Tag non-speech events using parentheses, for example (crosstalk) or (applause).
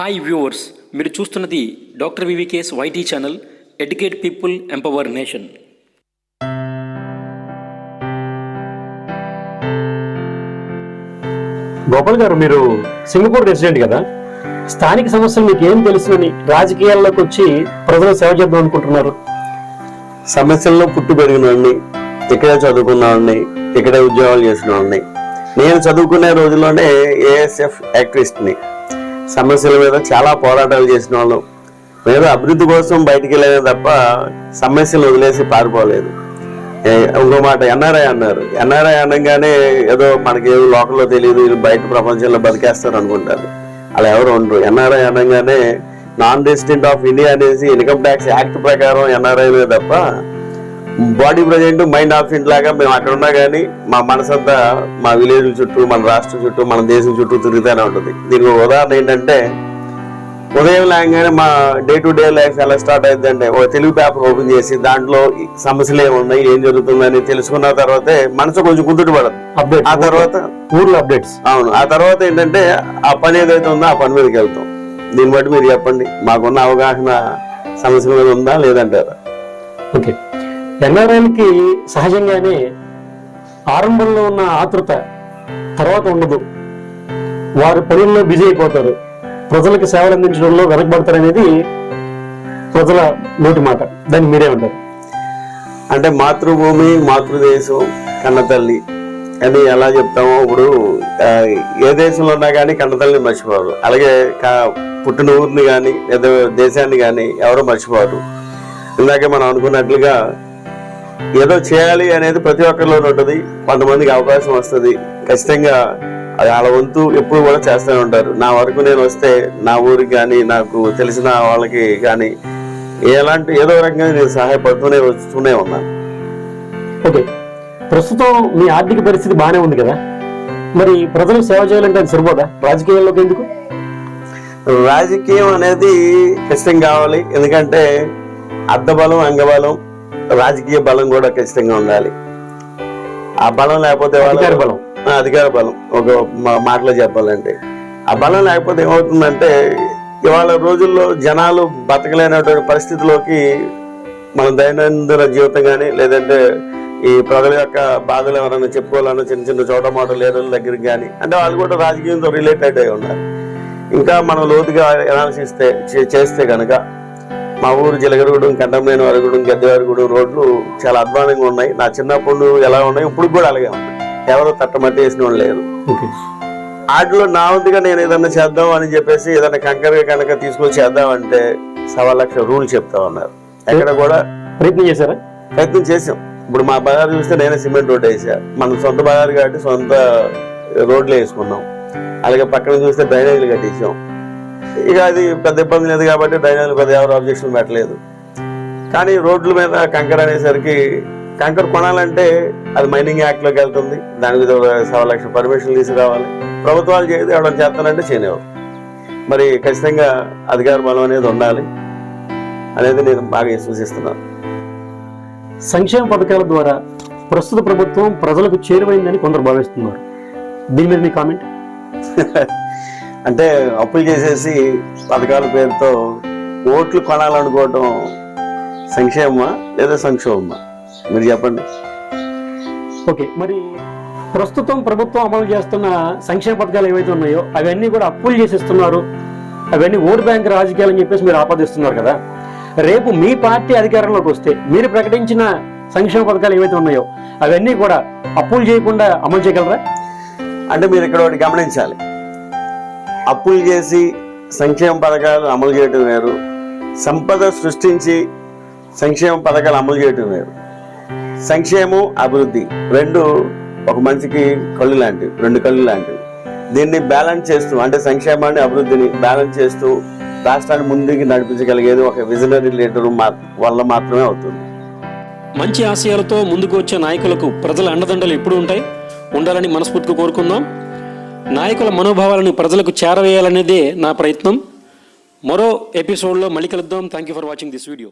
Hi viewers మీరు చూస్తున్నది doctor వివికేస్ YT channel educate people empower nation Gopal గారు మీరు సింగపూర్ రెసిడెంట్ కదా? స్థానిక సమస్యలు మీకు ఏం తెలుసునని రాజకీయాల్లోకి వచ్చి ప్రజలు సేవ చేద్దాం అనుకుంటున్నారు. సమస్యల్లో పుట్టి పెరిగిన వాడిని ఇక్కడే చదువుకున్న వాడిని ఇక్కడే ఉద్యోగాలు చేసిన వాడిని. నేను చదువుకునే రోజుల్లోనే ఏఎస్ఎఫ్ యాక్టివిస్ట్ని సమస్యల మీద చాలా పోరాటాలు చేసిన వాళ్ళు. ఏదో అభివృద్ధి కోసం బయటికి వెళ్ళేదే తప్ప సమస్యలు వదిలేసి పారిపోలేదు. ఇంకో మాట ఎన్ఆర్ఐ అన్నారు. ఎన్ఆర్ఐ అనగానే ఏదో మనకి ఏదో లోకల్లో తెలియదు వీళ్ళు బయట ప్రపంచంలో బతికేస్తారు అనుకుంటారు. అలా ఎవరు ఉండరు. ఎన్ఆర్ఐ అనగానే నాన్ రెసిడెంట్ ఆఫ్ ఇండియా అనేసి ఇన్కమ్ ట్యాక్స్ యాక్ట్ ప్రకారం ఎన్ఆర్ఐ తప్ప బాడీ ప్రజెంట్ మైండ్ ఆబ్సెంట్ లాగా మేము అక్కడ ఉన్నా కానీ మా మనసంతా మా విలేజ్ చుట్టూ మన రాష్ట్రం చుట్టూ మన దేశం చుట్టూ తిరుగుతూనే ఉంటుంది. దీనికి ఉదాహరణ ఏంటంటే ఉదయం లేగానే మా డే టు డే లైఫ్ ఎలా స్టార్ట్ అయిందంటే ఒక తెలుగు పేపర్ ఓపెన్ చేసి దాంట్లో సమస్యలు ఏమున్నాయి ఏం జరుగుతుందని తెలుసుకున్న తర్వాతే మనసు కొంచెం కుదుట పడదు. ఆ తర్వాత ఊర్లో అప్డేట్స్ అవును ఆ తర్వాత ఏంటంటే ఆ పని ఏదైతే ఉందో ఆ పని మీదకి వెళ్తాం. దీన్ని బట్టి మీరు చెప్పండి మాకున్న అవగాహన సమస్య మీద ఉందా లేదంటారా? ఓకే ఎన్ఆర్ఐలకి సహజంగానే ఆరంభంలో ఉన్న ఆతృత తర్వాత ఉండదు. వారు పనుల్లో బిజీ అయిపోతారు. ప్రజలకు సేవలు అందించడంలో వెనకబడతారనేది ప్రజల నోటి మాట. దాన్ని మీరే ఉంటారు అంటే మాతృభూమి మాతృదేశం కన్నతల్లి అని ఎలా చెప్తామో ఇప్పుడు ఏ దేశంలో ఉన్నా కానీ కన్నతల్లిని మర్చిపోరు. అలాగే కా- పుట్టిన ఊరిని కానీ లేదా దేశాన్ని కానీ ఎవరు మర్చిపోరు. ఇందాక మనం అనుకున్నట్లుగా ఏదో చేయాలి అనేది ప్రతి ఒక్కరిలో ఉంటుంది. కొంతమందికి అవకాశం వస్తుంది. ఖచ్చితంగా అది వాళ్ళ వంతు ఎప్పుడు కూడా చేస్తూనే ఉంటారు. నా వరకు నేను వస్తే నా ఊరికి కానీ నాకు తెలిసిన వాళ్ళకి కానీ ఎలాంటి ఏదో రకంగా నేను సహాయపడుతూనే వస్తూనే ఉన్నాను ఓకే. ప్రస్తుతం మీ ఆర్థిక పరిస్థితి బాగానే ఉంది కదా? మరి ప్రజలకు సేవ చేయాలంటే అది సరిపోదా? రాజకీయాల్లోకి ఎందుకు? రాజకీయం అనేది ఖచ్చితంగా కావాలి. ఎందుకంటే అర్ధబలం అంగబలం రాజకీయ బలం కూడా ఖచ్చితంగా ఉండాలి. ఆ బలం లేకపోతే అధికార బలం. అధికార బలం. ఒక మాటలో చెప్పాలంటే. ఆ బలం లేకపోతే ఏమవుతుందంటే ఇవాళ రోజుల్లో జనాలు బతకలేనటువంటి పరిస్థితిలోకి మన దైనందిన జీవితం కానీ లేదంటే ఈ ప్రజల యొక్క బాధలు ఎవరైనా చెప్పుకోవాలన్నా చిన్న చిన్న చోట మాట లీడర్ల దగ్గరికి కానీ అంటే వాళ్ళు కూడా రాజకీయంతో రిలేటెడ్ అయి ఉన్నారు ఇంకా మనం లోతుగా అనాలిసిస్ చేస్తే కనుక మా ఊరు జిలగరగూడెం కంటంనేని వరగూడెం గద్దెవారిగూడెం రోడ్లు చాలా అధ్వానంగా ఉన్నాయి. నా చిన్నప్పుడు ఎలా ఉన్నాయి ఇప్పుడు కూడా అలాగే ఉన్నాయి. ఎవరు తట్టమట్టి వేసిన వాళ్ళు లేరు. వాటిలో నా వంతుగా నేను ఏదన్నా చేద్దాం అని చెప్పేసి ఏదన్నా కంకరగా కనుక తీసుకొని చేద్దామంటే సవా లక్ష రూల్ చెప్తా ఉన్నారు. ఎక్కడ కూడా ప్రయత్నం చేశారా? ప్రయత్నం చేసాం ఇప్పుడు మా బజార్ చూస్తే నేనే సిమెంట్ రోడ్ వేసా. మన సొంత బజార్ కాబట్టి సొంత రోడ్లు వేసుకున్నాం. అలాగే పక్కన చూస్తే డ్రైనేజీలు కట్టించాం ఇక అది పెద్ద ఇబ్బంది లేదు కాబట్టి డ్రైనేజీలు పెద్ద ఎవరు అబ్జెక్షన్ పెట్టలేదు. కానీ రోడ్ల మీద కంకర అనేసరికి కంకర కొనాలంటే అది మైనింగ్ యాక్ట్లోకి వెళ్తుంది. దానికి సవా లక్ష పర్మిషన్ తీసుకురావాలి. ప్రభుత్వాలు చేయదు ఎవరైనా చేస్తానంటే చేయనివ్వరు. మరి ఖచ్చితంగా అధికార బలం అనేది ఉండాలి అనేది నేను బాగా సూచిస్తున్నాను. సంక్షేమ పథకాల ద్వారా ప్రస్తుత ప్రభుత్వం ప్రజలకు చేరువైందని కొందరు భావిస్తున్నారు. దీని మీద మీ కామెంట్? (laughs) అంటే అప్పులు చేసేసి పథకాల పేరుతో ఓట్లు కొనాలనుకోవటం సంక్షేమమా లేదా సంక్షోభమా? మీరు చెప్పండి. ఓకే మరి ప్రస్తుతం ప్రభుత్వం అమలు చేస్తున్న సంక్షేమ పథకాలు ఏవైతే ఉన్నాయో అవన్నీ కూడా అప్పులు చేసిస్తున్నారు. అవన్నీ ఓటు బ్యాంక్ రాజకీయాలు అని చెప్పేసి మీరు ఆపాదిస్తున్నారు కదా. రేపు మీ పార్టీ అధికారంలోకి వస్తే మీరు ప్రకటించిన సంక్షేమ పథకాలు ఏవైతే ఉన్నాయో అవన్నీ కూడా అప్పులు చేయకుండా అమలు చేయగలరా? అంటే మీరు ఇక్కడ ఒకటి గమనించాలి. అప్పులు చేసి సంక్షేమ పథకాలు అమలు చేయటం వేరు. సంపద సృష్టించి సంక్షేమ పథకాలు అమలు చేయటం వేరు. సంక్షేమం అభివృద్ధి రెండు ఒక మనిషికి కళ్ళు లాంటివి రెండు కళ్ళు లాంటివి. దీన్ని బ్యాలెన్స్ చేస్తూ అంటే సంక్షేమాన్ని అభివృద్ధిని బ్యాలెన్స్ చేస్తూ రాష్ట్రాన్ని ముందుకు నడిపించగలిగేది ఒక విజనరీ లీడర్ వల్ల మాత్రమే అవుతుంది. మంచి ఆశయాలతో ముందుకు వచ్చే నాయకులకు ప్రజల అండదండలు ఎప్పుడు ఉంటాయి. ఉండాలని మనస్ఫూర్తిగా కోరుకుందాం. నాయకుల మనోభావాలను ప్రజలకు చేరవేయాలనేదే నా ప్రయత్నం. మరో ఎపిసోడ్లో మళ్ళీ కలుద్దాం. Thank you for watching this video